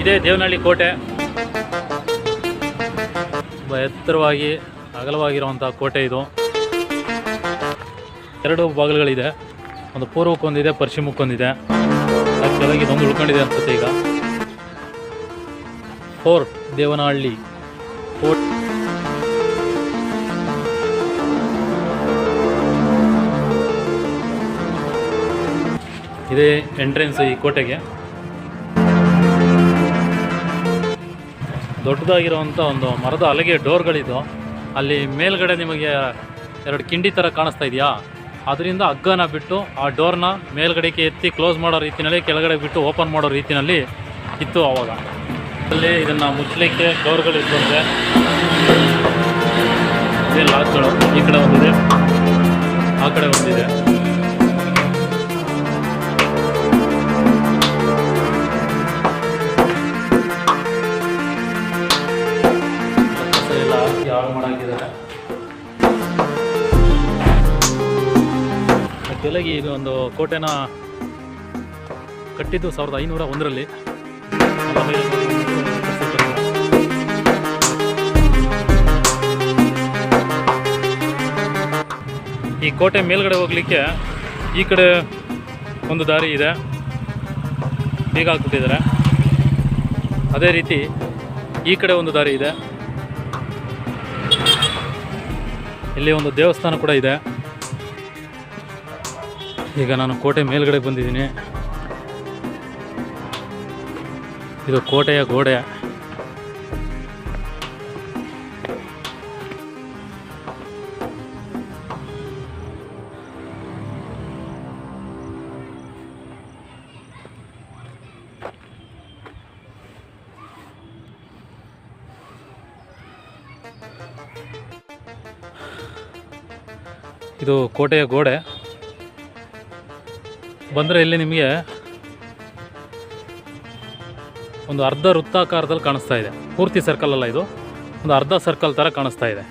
ಇದೇ ದೇವನಹಳ್ಳಿ ಕೋಟೆ. ತುಂಬ ಎತ್ತರವಾಗಿ, ಅಗಲವಾಗಿರುವಂತಹ ಕೋಟೆ ಇದು. ಎರಡು ಬಾಗಿಲುಗಳಿದೆ. ಒಂದು ಪೂರ್ವಕ್ಕೊಂದಿದೆ ಪಶ್ಚಿಮಕ್ಕೊಂದಿದೆ ಕೆಳಗೆ ಇದೊಂದು ಉಳ್ಕೊಂಡಿದೆ ಅನ್ಸುತ್ತೆ ಈಗ. ಫೋರ್ಟ್ ದೇವನಹಳ್ಳಿ ಫೋರ್ಟ್ ಇದೇ ಎಂಟ್ರೆನ್ಸ್ ಈ ಕೋಟೆಗೆ. ದೊಡ್ಡದಾಗಿರುವಂಥ ಒಂದು ಮರದ ಹಲಗೆ ಡೋರ್ಗಳಿದ್ದು ಅಲ್ಲಿ ಮೇಲ್ಗಡೆ ನಿಮಗೆ ಎರಡು ಕಿಂಡಿ ಥರ ಕಾಣಿಸ್ತಾ ಇದೆಯಾ? ಅದರಿಂದ ಹಗ್ಗನ ಬಿಟ್ಟು ಆ ಡೋರ್ನ ಮೇಲ್ಗಡೆಗೆ ಎತ್ತಿ ಕ್ಲೋಸ್ ಮಾಡೋ ರೀತಿಯಲ್ಲಿ ಕೆಳಗಡೆ ಬಿಟ್ಟು ಓಪನ್ ಮಾಡೋ ರೀತಿಯಲ್ಲಿ ಇತ್ತು ಆವಾಗ ಅಲ್ಲಿ ಇದನ್ನು ಮುಚ್ಚಲಿಕ್ಕೆ ಡೋರ್ಗಳು ಇದ್ದಂತೆ. ಇದೇ ಲಾಕ್ಗಳು. ಈ ಕಡೆ ಒಂದಿದೆ. ಆ ಕಡೆ ಒಂದಿದೆ. ಇದು ಒಂದು ಕೋಟೆನ ಕಟ್ಟಿದ್ದು ಸಾವಿರದ ಐನೂರ ಒಂದರಲ್ಲಿ. ಈ ಕೋಟೆ ಮೇಲ್ಗಡೆ ಹೋಗ್ಲಿಕ್ಕೆ ಈ ಕಡೆ ಒಂದು ದಾರಿ ಇದೆ. ಬೀಗ ಹಾಕ್ಬಿಟ್ಟಿದ್ದಾರೆ. ಅದೇ ರೀತಿ ಈ ಕಡೆ ಒಂದು ದಾರಿ ಇದೆ. ಇಲ್ಲಿ ಒಂದು ದೇವಸ್ಥಾನ ಕೂಡ ಇದೆ. ಈಗ ನಾನು ಕೋಟೆ ಮೇಲ್ಗಡೆ ಬಂದಿದ್ದೀನಿ. ಇದು ಕೋಟೆಯ ಗೋಡೆ. ಇದು ಕೋಟೆಯ ಗೋಡೆ. ಬಂದರೆ ಇಲ್ಲಿ ನಿಮಗೆ ಒಂದು ಅರ್ಧ ವೃತ್ತಾಕಾರದಲ್ಲಿ ಕಾಣಿಸ್ತಾ ಇದೆ. ಪೂರ್ತಿ ಸರ್ಕಲ್ ಅಲ್ಲ ಇದು. ಒಂದು ಅರ್ಧ ಸರ್ಕಲ್ ಥರ ಕಾಣಿಸ್ತಾ ಇದೆ.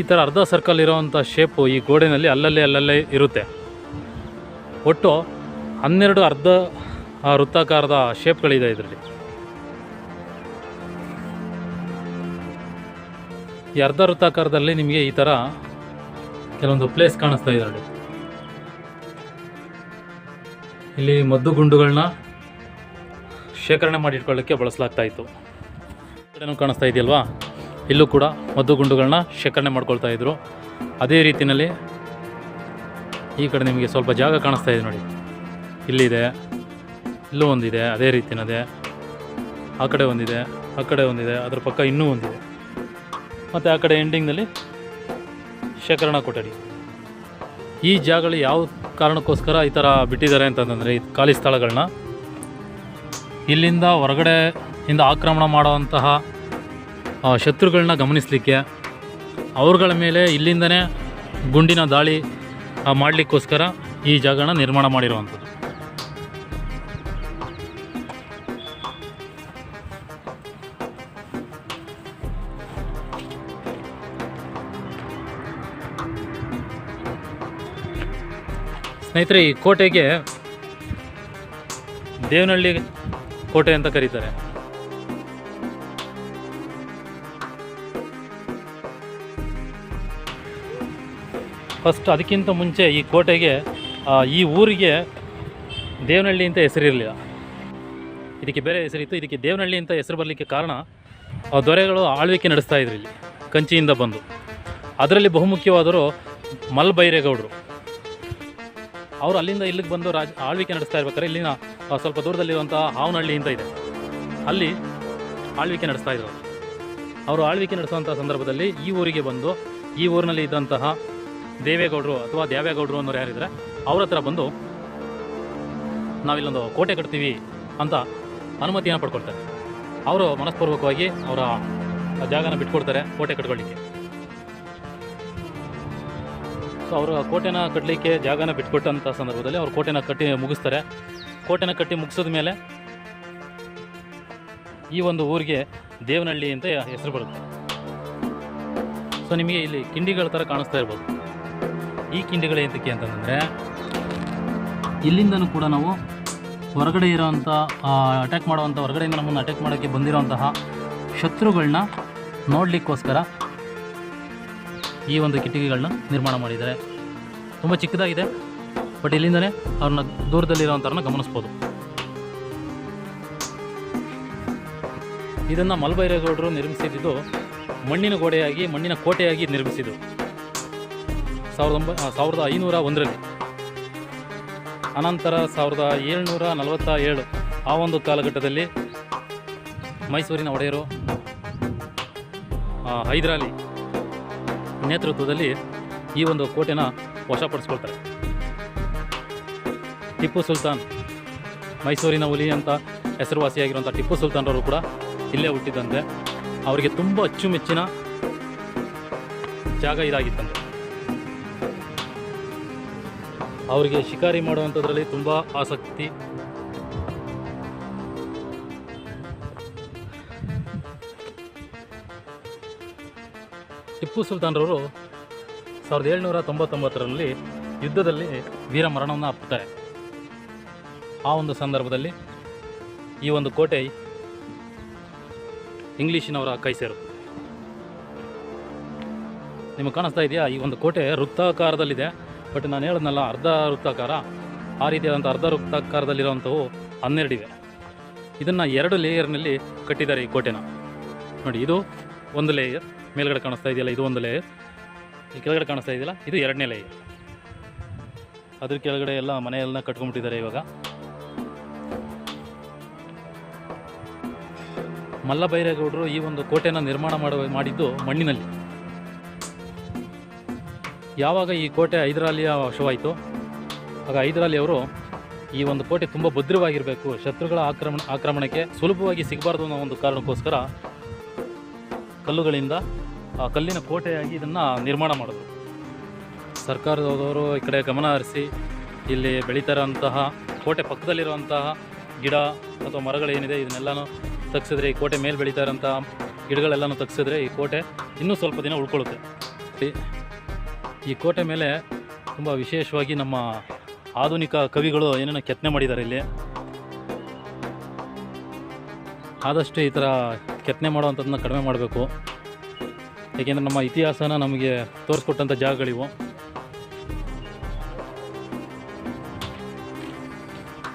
ಈ ಥರ ಅರ್ಧ ಸರ್ಕಲ್ ಇರೋವಂಥ ಶೇಪು ಈ ಗೋಡೆನಲ್ಲಿ ಅಲ್ಲಲ್ಲೇ ಅಲ್ಲಲ್ಲೇ ಇರುತ್ತೆ. ಒಟ್ಟು ಹನ್ನೆರಡು ಅರ್ಧ ವೃತ್ತಾಕಾರದ ಶೇಪ್ಗಳಿದೆ ಇದರಲ್ಲಿ. ಈ ಅರ್ಧ ವೃತ್ತಾಕಾರದಲ್ಲಿ ನಿಮಗೆ ಈ ಥರ ಕೆಲವೊಂದು ಪ್ಲೇಸ್ ಕಾಣಿಸ್ತಾ ಇದೆ ಇಲ್ಲಿ ಮದ್ದು ಗುಂಡುಗಳನ್ನ ಶೇಖರಣೆ ಮಾಡಿ ಇಟ್ಕೊಳ್ಳೋಕ್ಕೆ ಬಳಸಲಾಗ್ತಾ ಇತ್ತು. ಕಡೆನೂ ಕಾಣಿಸ್ತಾ ಇದೆಯಲ್ವಾ? ಇಲ್ಲೂ ಕೂಡ ಮದ್ದು ಗುಂಡುಗಳನ್ನ ಶೇಖರಣೆ ಮಾಡ್ಕೊಳ್ತಾ ಇದ್ರು. ಅದೇ ರೀತಿಯಲ್ಲಿ ಈ ಕಡೆ ನಿಮಗೆ ಸ್ವಲ್ಪ ಜಾಗ ಕಾಣಿಸ್ತಾ ಇದೆ ನೋಡಿ. ಇಲ್ಲಿದೆ, ಇಲ್ಲೂ ಒಂದಿದೆ, ಅದೇ ರೀತಿನದೇ ಆ ಕಡೆ ಒಂದಿದೆ, ಆ ಕಡೆ ಒಂದಿದೆ, ಅದ್ರ ಪಕ್ಕ ಇನ್ನೂ ಒಂದಿದೆ. ಮತ್ತು ಆ ಕಡೆ ಎಂಡಿಂಗ್ನಲ್ಲಿ ಶೇಖರಣಾ ಕೊಠಡಿ. ಈ ಜಾಗಗಳು ಯಾವ ಕಾರಣಕ್ಕೋಸ್ಕರ ಈ ಥರ ಬಿಟ್ಟಿದ್ದಾರೆ ಅಂತಂದರೆ ಈ ಖಾಲಿ ಸ್ಥಳಗಳನ್ನ? ಇಲ್ಲಿಂದ ಹೊರಗಡೆ ಇಂದ ಆಕ್ರಮಣ ಮಾಡುವಂತಹ ಶತ್ರುಗಳನ್ನ ಗಮನಿಸಲಿಕ್ಕೆ, ಅವ್ರಗಳ ಮೇಲೆ ಇಲ್ಲಿಂದನೇ ಗುಂಡಿನ ದಾಳಿ ಮಾಡಲಿಕ್ಕೋಸ್ಕರ ಈ ಜಾಗನ ನಿರ್ಮಾಣ ಮಾಡಿರುವಂಥದ್ದು. ಸ್ನೇಹಿತರೆ, ಈ ಕೋಟೆಗೆ ದೇವನಹಳ್ಳಿ ಕೋಟೆ ಅಂತ ಕರೀತಾರೆ. ಫಸ್ಟ್ ಅದಕ್ಕಿಂತ ಮುಂಚೆ ಈ ಕೋಟೆಗೆ ಈ ಊರಿಗೆ ದೇವನಹಳ್ಳಿ ಅಂತ ಹೆಸರಿರಲಿಲ್ಲ. ಇದಕ್ಕೆ ಬೇರೆ ಹೆಸರಿತ್ತು. ಇದಕ್ಕೆ ದೇವನಹಳ್ಳಿ ಅಂತ ಹೆಸರು ಬರಲಿಕ್ಕೆ ಕಾರಣ ದೊರೆಗಳು ಆಳ್ವಿಕೆ ನಡೆಸ್ತಾ ಇದ್ರು ಇಲ್ಲಿ, ಕಂಚಿಯಿಂದ ಬಂದು. ಅದರಲ್ಲಿ ಬಹುಮುಖ್ಯವಾದರು ಮಲ್ ಬೈರೇಗೌಡರು ಅವರು ಅಲ್ಲಿಂದ ಇಲ್ಲಿಗೆ ಬಂದು ರಾಜ ಆಳ್ವಿಕೆ ನಡೆಸ್ತಾ ಇರ್ಬೇಕಾದ್ರೆ ಇಲ್ಲಿನ ಸ್ವಲ್ಪ ದೂರದಲ್ಲಿರುವಂತಹ ಹಾವನಹಳ್ಳಿ ಅಂತ ಇದೆ. ಅಲ್ಲಿ ಆಳ್ವಿಕೆ ನಡೆಸ್ತಾ ಇದ್ರು ಅವರು ಆಳ್ವಿಕೆ ನಡೆಸುವಂಥ ಸಂದರ್ಭದಲ್ಲಿ ಈ ಊರಿಗೆ ಬಂದು, ಈ ಊರಿನಲ್ಲಿ ಇದ್ದಂತಹ ದೇವೇಗೌಡರು ಅಥವಾ ದ್ಯಾವೇಗೌಡರು ಅನ್ನೋರು ಯಾರಿದ್ರೆ ಅವ್ರ ಹತ್ರ ಬಂದು ನಾವಿಲ್ಲೊಂದು ಕೋಟೆ ಕಟ್ತೀವಿ ಅಂತ ಅನುಮತಿಯನ್ನು ಪಡ್ಕೊಳ್ತಾರೆ. ಅವರು ಮನಸ್ಪೂರ್ವಕವಾಗಿ ಅವರ ಜಾಗನ ಬಿಟ್ಕೊಡ್ತಾರೆ ಕೋಟೆ ಕಟ್ಕೊಳ್ಳಿಕ್ಕೆ. ಸೊ ಅವರು ಕೋಟೆನ ಕಟ್ಟಲಿಕ್ಕೆ ಜಾಗನ ಬಿಟ್ಕೊಟ್ಟಂಥ ಸಂದರ್ಭದಲ್ಲಿ ಅವ್ರು ಕೋಟೆನ ಕಟ್ಟಿ ಮುಗಿಸ್ತಾರೆ. ಕೋಟೆನ ಕಟ್ಟಿ ಮುಗಿಸಿದ ಮೇಲೆ ಈ ಒಂದು ಊರಿಗೆ ದೇವನಹಳ್ಳಿ ಅಂತ ಹೆಸರು ಬರುತ್ತೆ. ಸೊ ನಿಮಗೆ ಇಲ್ಲಿ ಕಿಂಡಿಗಳ ಥರ ಕಾಣಿಸ್ತಾ ಇರ್ಬೋದು. ಈ ಕಿಂಡಿಗಳು ಎಂತಕ್ಕೆ ಅಂತಂದರೆ ಇಲ್ಲಿಂದನೂ ಕೂಡ ನಾವು ಹೊರಗಡೆ ಇರೋವಂಥ ಅಟ್ಯಾಕ್ ಮಾಡುವಂಥ, ಹೊರಗಡೆಯಿಂದ ನಮ್ಮನ್ನು ಅಟ್ಯಾಕ್ ಮಾಡೋಕ್ಕೆ ಬಂದಿರೋಂತಹ ಶತ್ರುಗಳನ್ನ ನೋಡಲಿಕ್ಕೋಸ್ಕರ ಈ ಒಂದು ಕಿಟಕಿಗಳನ್ನ ನಿರ್ಮಾಣ ಮಾಡಿದ್ದಾರೆ. ತುಂಬ ಚಿಕ್ಕದಾಗಿದೆ, ಬಟ್ ಇಲ್ಲಿಂದಲೇ ಅವ್ರನ್ನ ದೂರದಲ್ಲಿರೋವಂಥವ್ರನ್ನ ಗಮನಿಸ್ಬೋದು. ಇದನ್ನು ಮಲ್ಬೈರೇಗೌಡರು ನಿರ್ಮಿಸಿದ್ದು ಮಣ್ಣಿನ ಗೋಡೆಯಾಗಿ, ಮಣ್ಣಿನ ಕೋಟೆಯಾಗಿ ನಿರ್ಮಿಸಿದ್ದು ಸಾವಿರದ ಒಂಬ ಸಾವಿರದ ಐನೂರ ಒಂದರಲ್ಲಿ. ಅನಂತರ ಸಾವಿರದ ಏಳ್ನೂರ ನಲವತ್ತ ಏಳು ಆ ಒಂದು ಕಾಲಘಟ್ಟದಲ್ಲಿ ಮೈಸೂರಿನ ಒಡೆಯರು ಹೈದರಾಲಿ ನೇತೃತ್ವದಲ್ಲಿ ಈ ಒಂದು ಕೋಟೆನ ವಶಪಡಿಸ್ಕೊಳ್ತಾರೆ. ಟಿಪ್ಪು ಸುಲ್ತಾನ್ ಮೈಸೂರಿನ ಹುಲಿ ಅಂತ ಹೆಸರುವಾಸಿಯಾಗಿರುವಂಥ ಟಿಪ್ಪು ಸುಲ್ತಾನ್ರವರು ಕೂಡ ಇಲ್ಲೇ ಹುಟ್ಟಿದ್ದಂತೆ ಅವರಿಗೆ ತುಂಬ ಅಚ್ಚುಮೆಚ್ಚಿನ ಜಾಗ ಇದಾಗಿತ್ತಂತೆ. ಅವರಿಗೆ ಶಿಕಾರಿ ಮಾಡುವಂಥದ್ರಲ್ಲಿ ತುಂಬ ಆಸಕ್ತಿ ಟಿಪ್ಪು ಸುಲ್ತಾನ್ರವರು ಸಾವಿರದ ಏಳ್ನೂರ ತೊಂಬತ್ತೊಂಬತ್ತರಲ್ಲಿ ಯುದ್ಧದಲ್ಲಿ ವೀರ ಮರಣವನ್ನು ಅಪ್ಪುತ್ತಾರೆ ಆ ಒಂದು ಸಂದರ್ಭದಲ್ಲಿ ಈ ಒಂದು ಕೋಟೆ ಇಂಗ್ಲೀಷಿನವರ ಕೈ ಸೇರು. ನಿಮಗೆ ಕಾಣಿಸ್ತಾ ಇದೆಯಾ? ಈ ಒಂದು ಕೋಟೆ ವೃತ್ತಾಕಾರದಲ್ಲಿದೆ. ಬಟ್ ನಾನು ಹೇಳೋದ್ನಲ್ಲ, ಅರ್ಧ ವೃತ್ತಾಕಾರ, ಆ ರೀತಿಯಾದಂಥ ಅರ್ಧ ವೃತ್ತಾಕಾರದಲ್ಲಿರುವಂಥವು ಹನ್ನೆರಡಿವೆ. ಇದನ್ನು ಎರಡು ಲೇಯರ್ನಲ್ಲಿ ಕಟ್ಟಿದ್ದಾರೆ ಈ ಕೋಟೆನ. ನೋಡಿ, ಇದು ಒಂದು ಲೇಯರ್ ಮೇಲ್ಗಡೆ ಕಾಣಿಸ್ತಾ ಇದೆಯಲ್ಲ, ಇದು ಒಂದು ಲೇಯರ್ ಈ ಕೆಳಗಡೆ ಕಾಣಿಸ್ತಾ ಇದೆಯಲ್ಲ, ಇದು ಎರಡನೇ ಲೇಯರ್ ಅದ್ರ ಕೆಳಗಡೆ ಎಲ್ಲ ಮನೆಯೆಲ್ಲ ಕಟ್ಕೊಂಡ್ಬಿಟ್ಟಿದ್ದಾರೆ ಇವಾಗ. ಮಲ್ಲಭೈರೇಗೌಡರು ಈ ಒಂದು ಕೋಟೆನ ನಿರ್ಮಾಣ ಮಾಡುವ, ಮಾಡಿದ್ದು ಮಣ್ಣಿನಲ್ಲಿ. ಯಾವಾಗ ಈ ಕೋಟೆ ಹೈದರಾಲಿಯ ವಶವಾಯಿತು ಆಗ ಹೈದರಾಲಿ ಅವರು ಈ ಒಂದು ಕೋಟೆ ತುಂಬ ಭದ್ರವಾಗಿರಬೇಕು, ಶತ್ರುಗಳ ಆಕ್ರಮಣ, ಆಕ್ರಮಣಕ್ಕೆ ಸುಲಭವಾಗಿ ಸಿಗಬಾರ್ದು ಅನ್ನೋ ಒಂದು ಕಾರಣಕ್ಕೋಸ್ಕರ ಕಲ್ಲುಗಳಿಂದ ಆ ಕಲ್ಲಿನ ಕೋಟೆಯಾಗಿ ಇದನ್ನು ನಿರ್ಮಾಣ ಮಾಡಿದ್ರು ಸರ್ಕಾರದವರು ಈ ಕಡೆ ಗಮನ ಹರಿಸಿ, ಇಲ್ಲಿ ಬೆಳೀತಾರಂತಹ ಕೋಟೆ ಪಕ್ಕದಲ್ಲಿರುವಂತಹ ಗಿಡ ಅಥವಾ ಮರಗಳೇನಿದೆ ಇದನ್ನೆಲ್ಲನೂ ತಗ್ಸಿದ್ರೆ ಈ ಕೋಟೆ ಮೇಲೆ ಬೆಳೀತಾ ಇರೋಂಥ ಗಿಡಗಳೆಲ್ಲನೂ ತಗ್ಸಿದ್ರೆ ಈ ಕೋಟೆ ಇನ್ನೂ ಸ್ವಲ್ಪ ದಿನ ಉಳ್ಕೊಳ್ಳುತ್ತೆ. ಈ- ಈ ಕೋಟೆ ಮೇಲೆ ತುಂಬ ವಿಶೇಷವಾಗಿ ನಮ್ಮ ಆಧುನಿಕ ಕವಿಗಳು ಏನೇನು ಕೆತ್ತನೆ ಮಾಡಿದ್ದಾರೆ ಇಲ್ಲಿ. ಆದಷ್ಟು ಈ ಥರ ಕೆತ್ತನೆ ಮಾಡುವಂಥದ್ದನ್ನ ಕಡಿಮೆ ಮಾಡಬೇಕು. ಏಕೆಂದರೆ ನಮ್ಮ ಇತಿಹಾಸನ ನಮಗೆ ತೋರಿಸ್ಕೊಟ್ಟಂಥ ಜಾಗಗಳಿವು.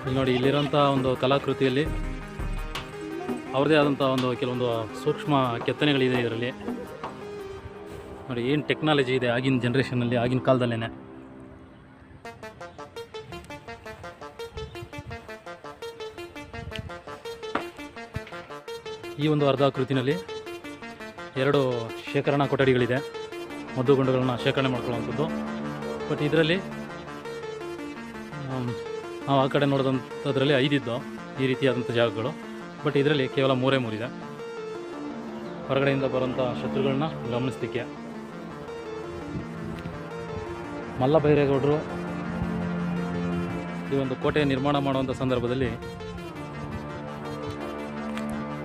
ಇಲ್ಲಿ ನೋಡಿ ಇಲ್ಲಿರೋಂಥ ಒಂದು ಕಲಾಕೃತಿಯಲ್ಲಿ ಅವ್ರದ್ದೇ ಆದಂಥ ಒಂದು ಕೆಲವೊಂದು ಸೂಕ್ಷ್ಮ ಕೆತ್ತನೆಗಳಿದೆ ಇದರಲ್ಲಿ. ನೋಡಿ, ಏನು ಟೆಕ್ನಾಲಜಿ ಇದೆ ಆಗಿನ ಜನ್ರೇಷನಲ್ಲಿ ಆಗಿನ ಕಾಲದಲ್ಲೇ ಈ ಒಂದು ಅರ್ಧಾಕೃತಿನಲ್ಲಿ ಎರಡು ಶೇಖರಣಾ ಕೊಠಡಿಗಳಿದೆ. ಮದ್ದುಗುಂಡುಗಳನ್ನ ಶೇಖರಣೆ ಮಾಡ್ಕೊಳ್ಳುವಂಥದ್ದು. ಬಟ್ ಇದರಲ್ಲಿ ನಾವು ಆ ಕಡೆ ನೋಡಿದಂಥದ್ರಲ್ಲಿ ಐದಿದ್ದು ಈ ರೀತಿಯಾದಂಥ ಜಾಗಗಳು. ಬಟ್ ಇದರಲ್ಲಿ ಕೇವಲ ಮೂರೇ ಮೂರಿದೆ. ಹೊರಗಡೆಯಿಂದ ಬರುವಂಥ ಶತ್ರುಗಳನ್ನ ಗಮನಿಸ್ಲಿಕ್ಕೆ. ಮಲ್ಲ ಬೈರೇಗೌಡರು ಈ ಒಂದು ಕೋಟೆ ನಿರ್ಮಾಣ ಮಾಡುವಂಥ ಸಂದರ್ಭದಲ್ಲಿ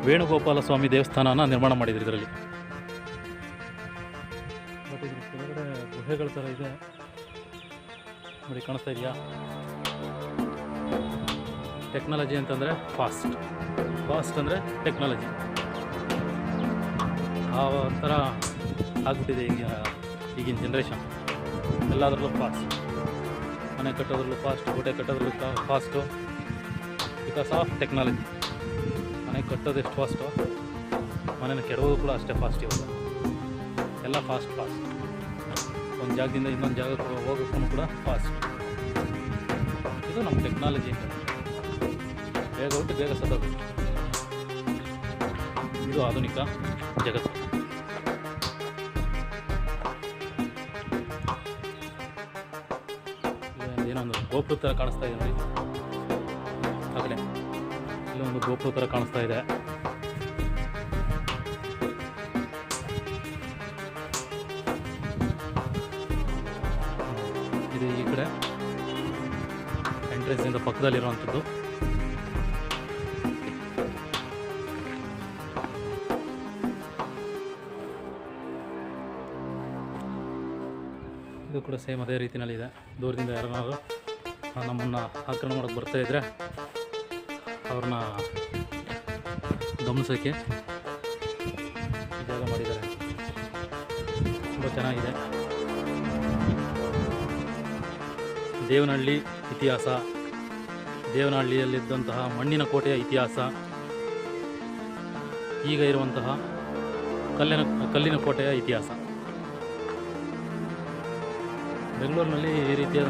ವೇಣುಗೋಪಾಲ ಸ್ವಾಮಿ ದೇವಸ್ಥಾನನ ನಿರ್ಮಾಣ ಮಾಡಿದ್ರು ಇದರಲ್ಲಿ. ಇದ್ರ ಕೆಳಗಡೆ ಗುಹೆಗಳ ಥರ ಇದೆ. ನೋಡಿ, ಕಾಣಿಸ್ತಾ ಇದೆಯಾ? ಟೆಕ್ನಾಲಜಿ ಅಂತಂದರೆ ಫಾಸ್ಟ್ ಫಾಸ್ಟ್ ಅಂದರೆ ಟೆಕ್ನಾಲಜಿ ಆ ಥರ ಆಗ್ಬಿಟ್ಟಿದೆ ಈಗ, ಈಗಿನ ಜನ್ರೇಷನ್ ಎಲ್ಲದರಲ್ಲೂ ಫಾಸ್ಟ್ ಮನೆ ಕಟ್ಟೋದ್ರಲ್ಲೂ ಫಾಸ್ಟ್ ಗೋಟೆ ಕಟ್ಟೋದ್ರಲ್ಲೂ ಫಾಸ್ಟು ಬಿಕಾಸ್ ಆಫ್ ಟೆಕ್ನಾಲಜಿ ಮನೆ ಕಟ್ಟೋದು ಎಷ್ಟು ಫಾಸ್ಟು ಮನೇನ ಕೆಡೋದು ಕೂಡ ಅಷ್ಟೇ ಫಾಸ್ಟ್ ಇವಾಗ. ಎಲ್ಲ ಫಾಸ್ಟ್ ಫಾಸ್ಟ್ ಒಂದು ಜಾಗದಿಂದ ಇನ್ನೊಂದು ಜಾಗಕ್ಕೆ ಹೋಗೋಕ್ಕೂ ಕೂಡ ಫಾಸ್ಟ್ ಇದು ನಮ್ಮ ಟೆಕ್ನಾಲಜಿ ಬೇಗ ಹೊಟ್ಟು, ಬೇಗ ಸತ್ತೋಗ್ಬೇಕು ಇದು ಆಧುನಿಕ ಜಗತ್ತು. ಏನೋ ಒಂದು ಗೋಪುರ ಥರ ಕಾಣಿಸ್ತಾ ಇದೆ ನೋಡಿ. ಆಗಲೇ ಇಲ್ಲೊಂದು ಗೋಪುರ ಥರ ಕಾಣಿಸ್ತಾ ಇದು. ಇಂದ ಪಕ್ಕದಲ್ಲಿರುವಂಥದ್ದು. ಇದು ಕೂಡ ಸೇಮ್ ಅದೇ ರೀತಿಯಲ್ಲಿ ಇದೆ. ದೂರದಿಂದ ಯಾರನ್ನಾದ್ರು ನಮ್ಮನ್ನು ಆಕ್ರಮಣ ಮಾಡೋಕ್ಕೆ ಬರ್ತಾ ಇದ್ದರೆ ಅವ್ರನ್ನ ಗಮನಿಸೋಕ್ಕೆ ಜಾಗ ಮಾಡಿದ್ದಾರೆ. ತುಂಬ ಚೆನ್ನಾಗಿದೆ. ದೇವನಹಳ್ಳಿ ಇತಿಹಾಸ ದೇವನಹಳ್ಳಿಯಲ್ಲಿದ್ದಂತಹ ಮಣ್ಣಿನ ಕೋಟೆಯ ಇತಿಹಾಸ, ಈಗ ಇರುವಂತಹ ಕಲ್ಲಿನ ಕಲ್ಲಿನ ಕೋಟೆಯ ಇತಿಹಾಸ. ಬೆಂಗಳೂರಿನಲ್ಲಿ ಈ ರೀತಿಯ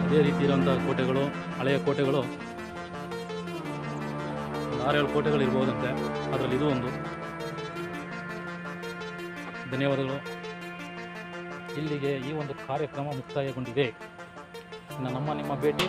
ಇದೇ ರೀತಿ ಇರುವಂತಹ ಕೋಟೆಗಳು, ಹಳೆಯ ಕೋಟೆಗಳು ಆರೇಳು ಕೋಟೆಗಳು ಇರ್ಬೋದಂತೆ. ಅದರಲ್ಲಿ ಇದು ಒಂದು. ಧನ್ಯವಾದಗಳು. ಇಲ್ಲಿಗೆ ಈ ಒಂದು ಕಾರ್ಯಕ್ರಮ ಮುಕ್ತಾಯಗೊಂಡಿದೆ. ಇನ್ನು ನಮ್ಮ ನಿಮ್ಮ ಭೇಟಿ.